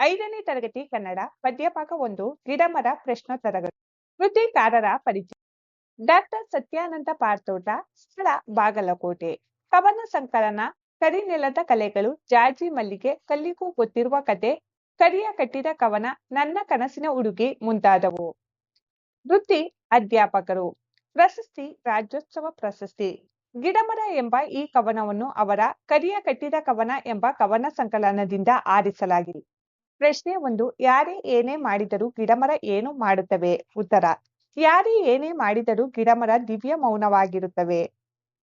ಐದನೇ ತರಗತಿ ಕನ್ನಡ ಪದ್ಯಭಾಗ ಒಂದು, ಗಿಡಮರ ಪ್ರಶ್ನೋತ್ತರಗಳು ವೃತ್ತಿಕಾರರ ಪರಿಚಯ. ಡಾಕ್ಟರ್ ಸತ್ಯಾನಂದ ಪಾರ್ತೋಟ ಸ್ಥಳ ಬಾಗಲಕೋಟೆ. ಕವನ ಸಂಕಲನ, ಕರಿನೆಲದ ಕಲೆಗಳು ಜಾಜಿ ಮಲ್ಲಿಗೆ ಕಲ್ಲಿಗೂ ಗೊತ್ತಿರುವ ಕತೆ, ಕರಿಯ ಕಟ್ಟಿದ ಕವನ, ನನ್ನ ಕನಸಿನ ಉಡುಗೆ ಮುಂತಾದವು. ವೃತ್ತಿ ಅಧ್ಯಾಪಕರು. ಪ್ರಶಸ್ತಿ, ರಾಜ್ಯೋತ್ಸವ ಪ್ರಶಸ್ತಿ. ಗಿಡಮರ ಎಂಬ ಈ ಕವನವನ್ನು ಅವರ ಕರಿಯ ಕಟ್ಟಿದ ಕವನ ಎಂಬ ಕವನ ಸಂಕಲನದಿಂದ ಆರಿಸಲಾಗಿದೆ. ಪ್ರಶ್ನೆ ಒಂದು, ಯಾರೇ ಏನೇ ಮಾಡಿದರೂ ಗಿಡಮರ ಏನು ಮಾಡುತ್ತವೆ? ಉತ್ತರ, ಯಾರೇ ಏನೇ ಮಾಡಿದರೂ ಗಿಡಮರ ದಿವ್ಯ ಮೌನವಾಗಿರುತ್ತವೆ.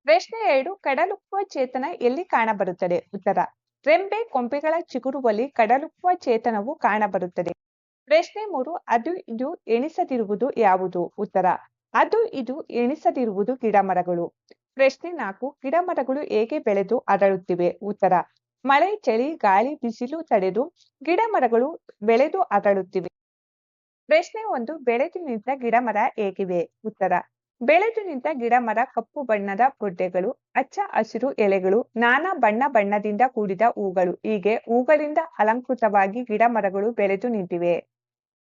ಪ್ರಶ್ನೆ ಎರಡು ಕಡಲುಪ್ಪುವ ಚೇತನ ಎಲ್ಲಿ ಕಾಣಬರುತ್ತದೆ? ಉತ್ತರ, ರೆಂಬೆ ಕೊಂಬೆಗಳ ಚಿಗುರುವಲ್ಲಿ ಕಡಲುಪ್ಪುವ ಚೇತನವು ಕಾಣಬರುತ್ತದೆ. ಪ್ರಶ್ನೆ ಮೂರು, ಅದು ಇದು ಎಣಿಸದಿರುವುದು ಯಾವುದು? ಉತ್ತರ, ಅದು ಇದು ಎಣಿಸದಿರುವುದು ಗಿಡಮರಗಳು. ಪ್ರಶ್ನೆ ನಾಲ್ಕು, ಗಿಡಮರಗಳು ಹೇಗೆ ಬೆಳೆದು ಅರಳುತ್ತಿವೆ? ಉತ್ತರ ಮಳೆ, ಚಳಿ, ಗಾಳಿ, ಬಿಸಿಲು, ತಡೆದು ಗಿಡಮರಗಳು ಬೆಳೆದು ಅಗಳುತ್ತಿವೆ ಪ್ರಶ್ನೆ ಒಂದು, ಬೆಳೆದು ನಿಂತ ಗಿಡಮರ ಹೇಗಿವೆ ಉತ್ತರ, ಬೆಳೆದು ನಿಂತ ಗಿಡಮರ ಕಪ್ಪು ಬಣ್ಣದ ಬೊಡ್ಡೆಗಳು ಹಚ್ಚ ಹಸಿರು ಎಲೆಗಳು, ನಾನಾ ಬಣ್ಣ ಬಣ್ಣದಿಂದ ಕೂಡಿದ ಹೂಗಳು, ಹೀಗೆ ಹೂಗಳಿಂದ ಅಲಂಕೃತವಾಗಿ ಗಿಡಮರಗಳು ಬೆಳೆದು ನಿಂತಿವೆ.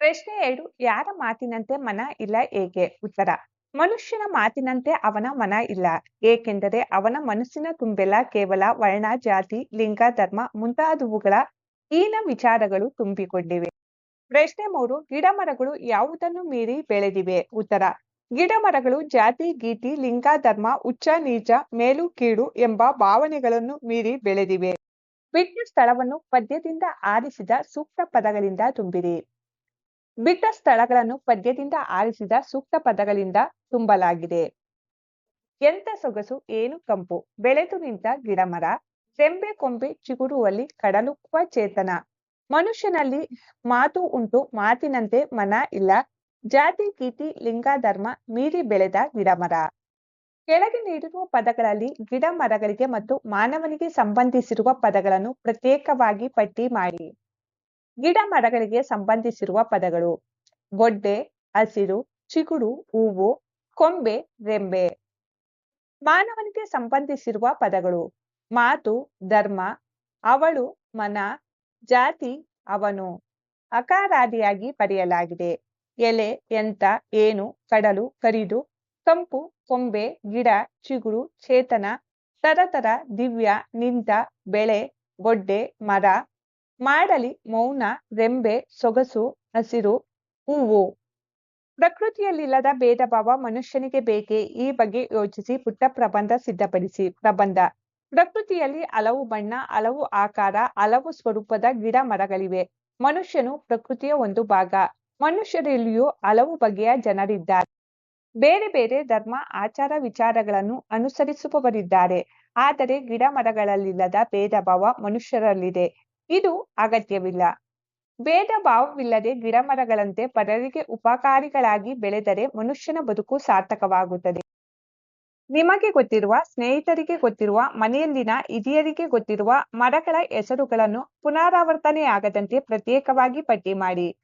ಪ್ರಶ್ನೆ ಎರಡು, ಯಾರ ಮಾತಿನಂತೆ ಮನ ಇಲ್ಲ ಏಕೆ ಉತ್ತರ ಮನುಷ್ಯನ ಮಾತಿನಂತೆ ಅವನ ಮನ ಇಲ್ಲ. ಏಕೆಂದರೆ ಅವನ ಮನಸ್ಸಿನ ತುಂಬೆಲ್ಲ ಕೇವಲ ವರ್ಣ, ಜಾತಿ, ಲಿಂಗ, ಧರ್ಮ ಮುಂತಾದವುಗಳ ಹೀನ ವಿಚಾರಗಳು ತುಂಬಿಕೊಂಡಿವೆ. ಪ್ರಶ್ನೆ ಮೂರು, ಗಿಡಮರಗಳು ಯಾವುದನ್ನು ಮೀರಿ ಬೆಳೆದಿವೆ? ಉತ್ತರ, ಗಿಡಮರಗಳು ಜಾತಿ, ಗೀತಿ, ಲಿಂಗ, ಧರ್ಮ ಉಚ್ಚ ನೀಚ, ಮೇಲು ಕೀಳು ಎಂಬ ಭಾವನೆಗಳನ್ನು ಮೀರಿ ಬೆಳೆದಿವೆ. ಬಿಟ್ಟ ಸ್ಥಳವನ್ನು ಪದ್ಯದಿಂದ ಆರಿಸಿದ ಸೂಕ್ತ ಪದಗಳಿಂದ ತುಂಬಿರಿ. ಬಿಟ್ಟ ಸ್ಥಳಗಳನ್ನು ಪದ್ಯದಿಂದ ಆರಿಸಿದ ಸೂಕ್ತ ಪದಗಳಿಂದ ತುಂಬಲಾಗಿದೆ. ಎಂತ ಸೊಗಸು, ಏನು ಕಂಪು, ಬೆಳೆದು ನಿಂತ ಗಿಡಮರ ಸೆಂಬೆ ಕೊಂಬೆ ಚಿಗುರುವಲ್ಲಿ ಕಡಲುಕ್ಕುವ ಚೇತನ. ಮನುಷ್ಯನಲ್ಲಿ ಮಾತು ಉಂಟು, ಮಾತಿನಂತೆ ಮನ ಇಲ್ಲ, ಜಾತಿ ಗೀತಿ ಲಿಂಗ, ಧರ್ಮ ಮೀರಿ ಬೆಳೆದ ಗಿಡಮರ. ಕೆಳಗೆ ನೀಡಿರುವ ಪದಗಳಲ್ಲಿ ಗಿಡ ಮರಗಳಿಗೆ ಮತ್ತು ಮಾನವನಿಗೆ ಸಂಬಂಧಿಸಿರುವ ಪದಗಳನ್ನು ಪ್ರತ್ಯೇಕವಾಗಿ ಪಟ್ಟಿ ಮಾಡಿ. ಗಿಡ ಮರಗಳಿಗೆ ಸಂಬಂಧಿಸಿರುವ ಪದಗಳು ಗೊಡ್ಡೆ, ಹಸಿರು, ಚಿಗುರು, ಹೂವು, ಕೊಂಬೆ, ರೆಂಬೆ. ಮಾನವನಿಗೆ ಸಂಬಂಧಿಸಿರುವ ಪದಗಳು ಮಾತು, ಧರ್ಮ, ಅವಳು, ಮನ, ಜಾತಿ, ಅವನು. ಅಕಾರಾದಿಯಾಗಿ ಪಡೆಯಲಾಗಿದೆ. ಎಲೆ, ಎಂತ, ಏನು, ಕಡಲು, ಕರಿದು ಕಂಪು ಕೊಂಬೆ, ಗಿಡ, ಚಿಗುರು, ಚೇತನ, ತರತರ ದಿವ್ಯ, ನಿಂತ, ಬೆಳೆ, ಗೊಡ್ಡೆ, ಮರ ಮಾಡಲಿ ಮೌನ, ರೆಂಬೆ, ಸೊಗಸು, ಹಸಿರು, ಹೂವು. ಪ್ರಕೃತಿಯಲ್ಲಿಲ್ಲದ ಭೇದ ಭಾವ ಮನುಷ್ಯನಿಗೆ ಬೇಕೆ? ಈ ಬಗ್ಗೆ ಯೋಚಿಸಿ ಪುಟ್ಟ ಪ್ರಬಂಧ ಸಿದ್ಧಪಡಿಸಿ. ಪ್ರಬಂಧ. ಪ್ರಕೃತಿಯಲ್ಲಿ ಹಲವು ಬಣ್ಣ, ಹಲವು ಆಕಾರ, ಹಲವು ಸ್ವರೂಪದ ಗಿಡ ಮರಗಳಿವೆ. ಮನುಷ್ಯನು ಪ್ರಕೃತಿಯ ಒಂದು ಭಾಗ. ಮನುಷ್ಯರಲ್ಲಿಯೂ ಹಲವು ಬಗೆಯ ಜನರಿದ್ದಾರೆ. ಬೇರೆ ಬೇರೆ ಧರ್ಮ, ಆಚಾರ, ವಿಚಾರಗಳನ್ನು ಅನುಸರಿಸುವವರಿದ್ದಾರೆ. ಆದರೆ ಗಿಡ ಮರಗಳಲ್ಲಿಲ್ಲದ ಭೇದ ಭಾವ ಮನುಷ್ಯರಲ್ಲಿದೆ. ಇದು ಅಗತ್ಯವಿಲ್ಲ. ಭೇದ ಭಾವವಿಲ್ಲದೆ ಗಿಡ ಮರಗಳಂತೆ ಪರರಿಗೆ ಉಪಕಾರಿಗಳಾಗಿ ಬೆಳೆದರೆ ಮನುಷ್ಯನ ಬದುಕು ಸಾರ್ಥಕವಾಗುತ್ತದೆ. ನಿಮಗೆ ಗೊತ್ತಿರುವ, ಸ್ನೇಹಿತರಿಗೆ ಗೊತ್ತಿರುವ, ಮನೆಯಲ್ಲಿನ ಹಿರಿಯರಿಗೆ ಗೊತ್ತಿರುವ ಮರಗಳ ಹೆಸರುಗಳನ್ನು ಪುನರಾವರ್ತನೆಯಾಗದಂತೆ ಪ್ರತ್ಯೇಕವಾಗಿ ಪಟ್ಟಿ ಮಾಡಿ.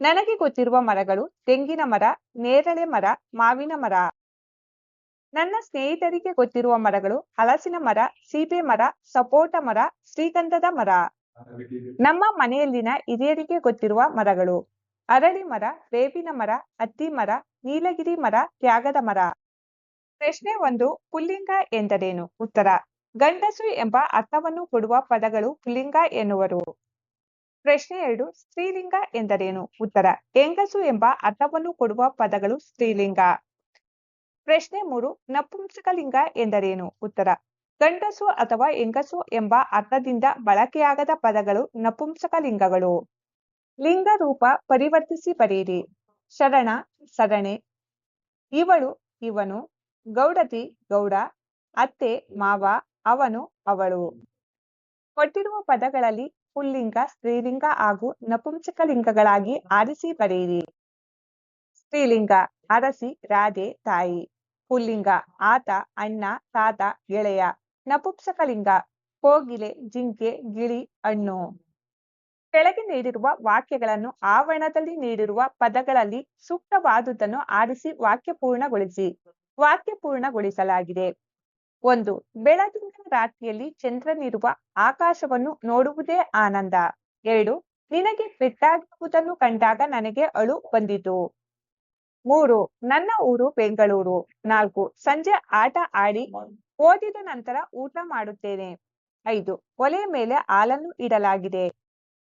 ನನಗೆ ಗೊತ್ತಿರುವ ಮರಗಳು ತೆಂಗಿನ ಮರ, ನೇರಳೆ ಮರ, ಮಾವಿನ ಮರ. ನನ್ನ ಸ್ನೇಹಿತರಿಗೆ ಗೊತ್ತಿರುವ ಮರಗಳು ಹಲಸಿನ ಮರ, ಸೀಬೆ ಮರ, ಸಪೋಟ ಮರ, ಶ್ರೀಗಂಧದ ಮರ. ನಮ್ಮ ಮನೆಯಲ್ಲಿನ ಹಿರಿಯರಿಗೆ ಗೊತ್ತಿರುವ ಮರಗಳು. ಅರಳಿ ಮರ ಬೇವಿನ ಮರ ಅತ್ತಿ ಮರ, ನೀಲಗಿರಿ ಮರ, ತ್ಯಾಗದ ಮರ. ಪ್ರಶ್ನೆ ಒಂದು, ಪುಲ್ಲಿಂಗ ಎಂದರೇನು? ಉತ್ತರ, ಗಂಡಸು ಎಂಬ ಅರ್ಥವನ್ನು ಕೊಡುವ ಪದಗಳು ಪುಲ್ಲಿಂಗ ಎನ್ನುವರು. ಪ್ರಶ್ನೆ ಎರಡು, ಸ್ತ್ರೀಲಿಂಗ ಎಂದರೇನು? ಉತ್ತರ, ಹೆಂಗಸು ಎಂಬ ಅರ್ಥವನ್ನು ಕೊಡುವ ಪದಗಳು ಸ್ತ್ರೀಲಿಂಗ. ಪ್ರಶ್ನೆ ಮೂರು, ನಪುಂಸಕಲಿಂಗ ಎಂದರೇನು? ಉತ್ತರ ಗಂಡಸು ಅಥವಾ ಹೆಂಗಸು ಎಂಬ ಅರ್ಥದಿಂದ ಬಳಕೆಯಾಗದ ಪದಗಳು ನಪುಂಸಕಲಿಂಗಗಳು ಲಿಂಗ ರೂಪ ಪರಿವರ್ತಿಸಿ ಬರೆಯಿರಿ. ಶರಣ, ಸರಣೆ. ಇವಳು, ಇವನು. ಗೌಡತಿ, ಗೌಡ. ಅತ್ತೆ, ಮಾವ. ಅವನು, ಅವಳು. ಕೊಟ್ಟಿರುವ ಪದಗಳಲ್ಲಿ ಪುಲ್ಲಿಂಗ, ಸ್ತ್ರೀಲಿಂಗ ಹಾಗೂ ನಪುಂಸಕಲಿಂಗಗಳಾಗಿ ಆರಿಸಿ ಬರೆಯಿರಿ. ಸ್ತ್ರೀಲಿಂಗ, ಅರಸಿ, ರಾಧೆ, ತಾಯಿ. ಪುಲ್ಲಿಂಗ, ಆತ, ಅಣ್ಣ, ತಾತ, ಗೆಳೆಯ. ನಪುಂಸಕಲಿಂಗ, ಕೋಗಿಲೆ, ಜಿಂಕೆ, ಗಿಳಿ, ಹಣ್ಣು. ಕೆಳಗೆ ನೀಡಿರುವ ವಾಕ್ಯಗಳನ್ನು ಆವರಣದಲ್ಲಿ ನೀಡಿರುವ ಪದಗಳಲ್ಲಿ ಸೂಕ್ತವಾದುದನ್ನು ಆರಿಸಿ ವಾಕ್ಯ ಪೂರ್ಣಗೊಳಿಸಿ. ವಾಕ್ಯ ಪೂರ್ಣಗೊಳಿಸಲಾಗಿದೆ. ಒಂದು, ಬೆಳಗಿನ ರಾತ್ರಿಯಲ್ಲಿ ಚಂದ್ರನಿರುವ ಆಕಾಶವನ್ನು ನೋಡುವುದೇ ಆನಂದ. ಎರಡು, ನಿನಗೆ ಪೆಟ್ಟಾಗಿರುವುದನ್ನು ಕಂಡಾಗ ನನಗೆ ಅಳು ಬಂದಿತು. ಮೂರು, ನನ್ನ ಊರು ಬೆಂಗಳೂರು. ನಾಲ್ಕು, ಸಂಜೆ ಆಟ ಆಡಿ ಓದಿದ ನಂತರ ಊಟ ಮಾಡುತ್ತೇನೆ. ಐದು ಒಲೆಯ ಮೇಲೆ ಹಾಲನ್ನು ಇಡಲಾಗಿದೆ.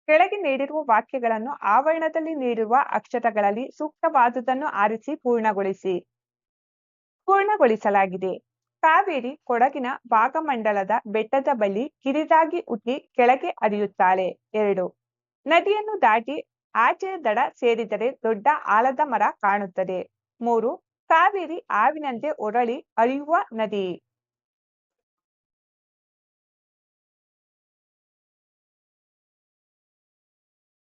ಕೆಳಗೆ ನೀಡಿರುವ ವಾಕ್ಯಗಳನ್ನು ಆವರಣದಲ್ಲಿ ನೀಡಿರುವ ಅಕ್ಷರಗಳಲ್ಲಿ ಸೂಕ್ತವಾದುದನ್ನು ಆರಿಸಿ ಪೂರ್ಣಗೊಳಿಸಿ. ಪೂರ್ಣಗೊಳಿಸಲಾಗಿದೆ. ಕಾವೇರಿ ಕೊಡಗಿನ ಭಾಗಮಂಡಲದ ಬೆಟ್ಟದ ಬಳಿ ಕಿರಿದಾಗಿ ಹುಟ್ಟಿ ಕೆಳಗೆ ಹರಿಯುತ್ತಾಳೆ. ಎರಡು, ನದಿಯನ್ನು ದಾಟಿ ಆಚೆಯ ದಡ ಸೇರಿದರೆ ದೊಡ್ಡ ಆಲದ ಮರ ಕಾಣುತ್ತದೆ. ಮೂರು ಕಾವೇರಿ ಹಾವಿನಂತೆ ಒರಳಿ ಅಳಿಯುವ ನದಿ.